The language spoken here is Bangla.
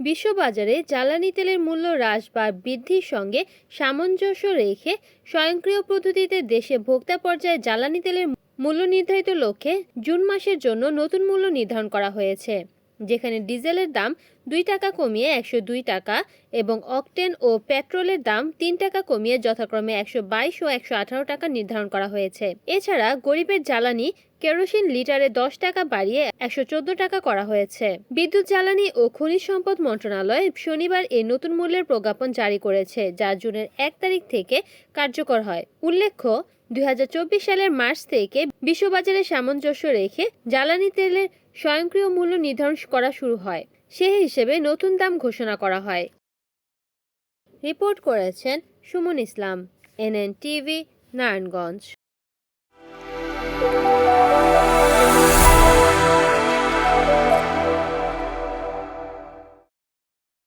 বিশ্ববাজারে জ্বালানি তেলের মূল্য হ্রাস বা বৃদ্ধির সঙ্গে সামঞ্জস্য রেখে স্বয়ংক্রিয় পদ্ধতিতে দেশে ভোক্তা পর্যায়ে জ্বালানি তেলের মূল্য নির্ধারিত লক্ষ্যে জুন মাসের জন্য নতুন মূল্য নির্ধারণ করা হয়েছে। যেখানে ডিজেলের দাম দুই টাকা কমিয়ে একশো দুই টাকা এবং অকটেন ও পেট্রোলের দাম তিন টাকা কমিয়ে যথাক্রমে একশো বাইশ ও একশো আঠারো টাকা নির্ধারণ করা হয়েছে। এছাড়া গরিবের জ্বালানি কেরোসিন লিটারে দশ টাকা বাড়িয়ে একশো চোদ্দ টাকা করা হয়েছে। বিদ্যুৎ জ্বালানি ও খনিজ সম্পদ মন্ত্রণালয় শনিবার এই নতুন মূল্যের প্রজ্ঞাপন জারি করেছে, যা জুনের এক তারিখ থেকে কার্যকর হয়। উল্লেখ্য, দুই হাজার চব্বিশ সালের মার্চ থেকে বিশ্ববাজারে সামঞ্জস্য রেখে জ্বালানি তেলের স্বয়ংক্রিয় মূল্য নির্ধারণ করা শুরু হয়। সে হিসেবে নতুন দাম ঘোষণা করা হয়। রিপোর্ট করেছেন সুমন ইসলাম এনএন টিভি নারায়ণগঞ্জ।